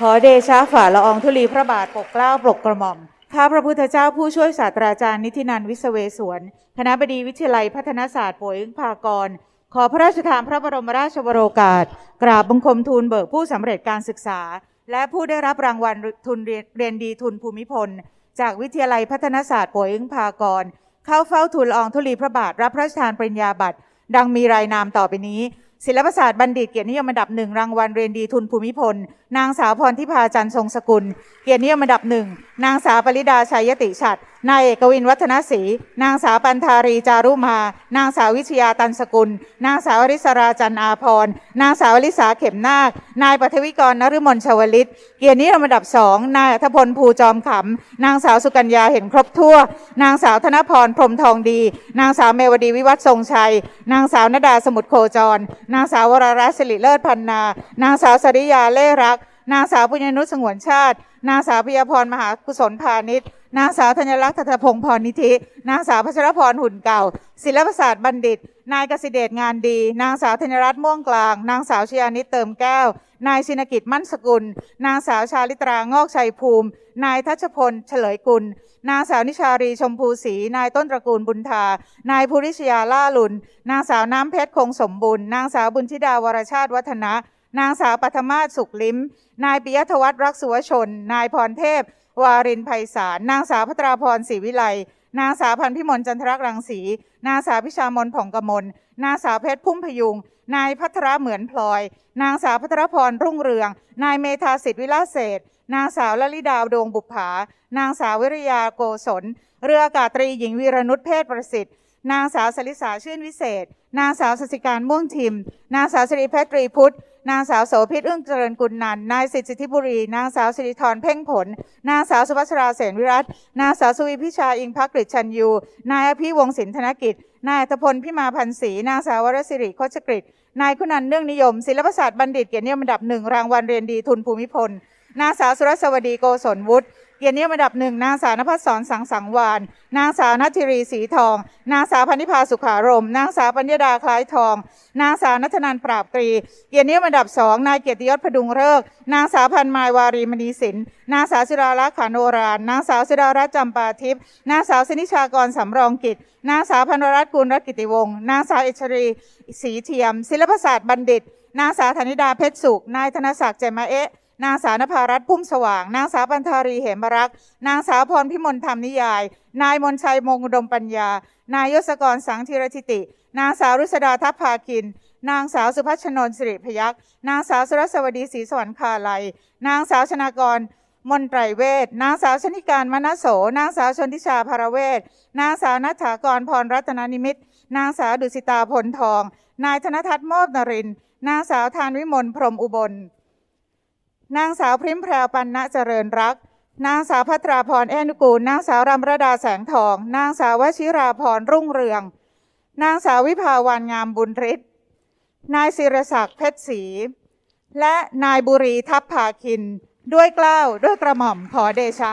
ขอเดชะฝ่าละอองธุลีพระบาทปกเกล้าปกกระหม่อม ข้าพระพุทธเจ้าผู้ช่วยศาสตราจารย์นิตินันวิศเวสวน คณะบดีวิทยาลัยพัฒนศาสตร์ป่วยอึ้งภากร ขอพระราชทานพระบรมราชวโรกาส กราบบังคมทูลเบิกผู้สำเร็จการศึกษา และผู้ได้รับรางวัลทุนเรียนเรียนดีทุนภูมิพล จากวิทยาลัยพัฒนศาสตร์ป่วยอึ้งภากร เข้าเฝ้าทูลละอองธุลีพระบาทรับพระราชทานปริญญาบัตรดังมีรายนามต่อไปนี้ ศิลปศาสตร์บัณฑิตเกียรตินิยมอันดับหนึ่งรางวัลเรียนดีทุนภูมิพล นางสาวพรทิพาจันทร์ทรงสกุล เกียรตินิยมอันดับหนึ่งนางสาวปริดาชัยยติฉัตร นายเอกวินวัฒนศรี นางสาวปันธารีจารุมา นางสาววิชยาตันสกุล นางสาวอริสราจันอาพร นางสาวลิสาเข็มนาค นายปัทวิกรนฤมลชวลิต เกียรตินิยมอันดับสอง นายอัธพลภูจอมขำ นางสาวสุกัญญาเห็นครบทั่ว นางสาวธนพรพรมทองดี นางสาวเมวดีวิวัฒทรงชัย นางสาวนดาสมุทรโคจร นางสาววรรัตน์สิริเลิศพันนา นางสาวสริยาเล่รัก นางสาวปุญญนุชสงวนชาติ นางสาวพิยพรมหากุศลพาณิชย์ นางสาวธัญลักษณ์ทัตพงศ์พรนิธิ นางสาวพัชรพรหุ่นเก่า ศิลปศาสตร์บัณฑิต นายกสิเดชงานดี นางสาวธัญรัตน์ม่วงกลาง นางสาวชยานิตเติมแก้ว นายชินกิจมั่นสกุล นางสาวชาลิตรางอกชัยภูมิ นายทัชพล เฉลยกุล นางสาวนิชารีชมพูศรีนายต้นตระกูลบุญทานายภูริชยาล่าลุน นางสาวน้ำเพชรคงสมบุญ นางสาวบุญธิดาวรชาติวัฒนะนางสาวปัทมาศสุขลิ้ม นายปิยธวัฒน์รักสุวชน นายพรเทพ วารินไพศาล นางสาวพัตราพรศรีวิไล นางสาวพันพิมลจันทรรังสี นางสาวพิชามนผ่องกมล นางสาวเพชรพุ่มพยุง นายพัทรเหมือนพลอย นางสาวพัทรพรรุ่งเรือง นายเมธาสิทธิวิลาเศษ นางสาวลลิดาวดวงบุภา นางสาววิริยาโกศล เรืออากาศตรีหญิงวีรนุชเพศประสิทธิ์ นางสาวสลิสาชื่นวิเศษ นางสาวสสิการม่วงทิม นางสาวสิริเพชรตรีพุทธ นางสาวโสภิตอึ้งเจริญกุลนันนายสิทธิสิทธิบุรี นางสาวสิริธรเพ่งผล นางสาวสุภัชราเสนวิรัตน์นางสาวสุวิพิชาอิงพักกฤษชันยู นายอภิวงศินธนกิจ นายอัตพลพิมาพันศรี นางสาววรศิริโคชกฤษนายคุณันเนื่องนิยม ศิลปศาสตร์บัณฑิตเกียรตินิยมอันดับหนึ่งรางวัลเรียนดีทุนภูมิพล นางสาวสุรสวดีโกศลวุฒิ เกียรตินิยมอันดับหนึ่งนางสาวนภัสสรสังสังวานนางสาวนัทธิรีสีทอง นางสาวพันธิพาสุขารมนางสาวปัญญดาคล้ายทอง นางสาวนัทนันปราบตรี เกียรตินิยมอันดับสองนายเกียรติยศพดุงเริกนางสาวพันไมายวารีมณีสินนางสาวศิราลักษณ์ขาโนรานนางสาวศิรารัตน์จำปาทิพย์นางสาวสนิชากรสำรองกิจนางสาวพันวรัตน์กุลรัตกิติวงศ์นางสาวเอชรีศรีเทียม ศิลปศาสตร์บัณฑิต นางสาวธนิดาเพชรสุขนายธนศักดิ์เจมมาเอะ นางสาวนภารัตน์พุ่มสว่าง นางสาวปันธารีเหมรักษ์นางสาวพรพิมลธรรมนิยาย นายมนชัยมงอุดมปัญญา นายยศกรสังธิรทิติ นางสาวรุษดาทัพพาคิน นางสาวสุพัชนนท์สิริพยักษ์นางสาวสุรสวดีศรีสวรรคาลัย นางสาวชนากรมนไตรเวทนางสาวชนิการมณโส นางสาวชนทิชาภารเวทนางสาวนัฐากรพรรัตนนิมิต นางสาวดุสิตาพลทอง นายธนทัศน์โมบนรินทร์นางสาวทานวิมลพรหมอุบล นางสาวพริมแพรวปันณเจริญรัก นางสาวพัตราพรแอนุกูล นางสาวรำระดาแสงทอง นางสาววชิราพรรุ่งเรือง นางสาววิภาวันงามบุญฤทธิ์ นายศิรศักดิ์เพชรศรี และนายบุรีทัพภาคิน ด้วยเกล้าวด้วยกระหม่อมขอเดชะ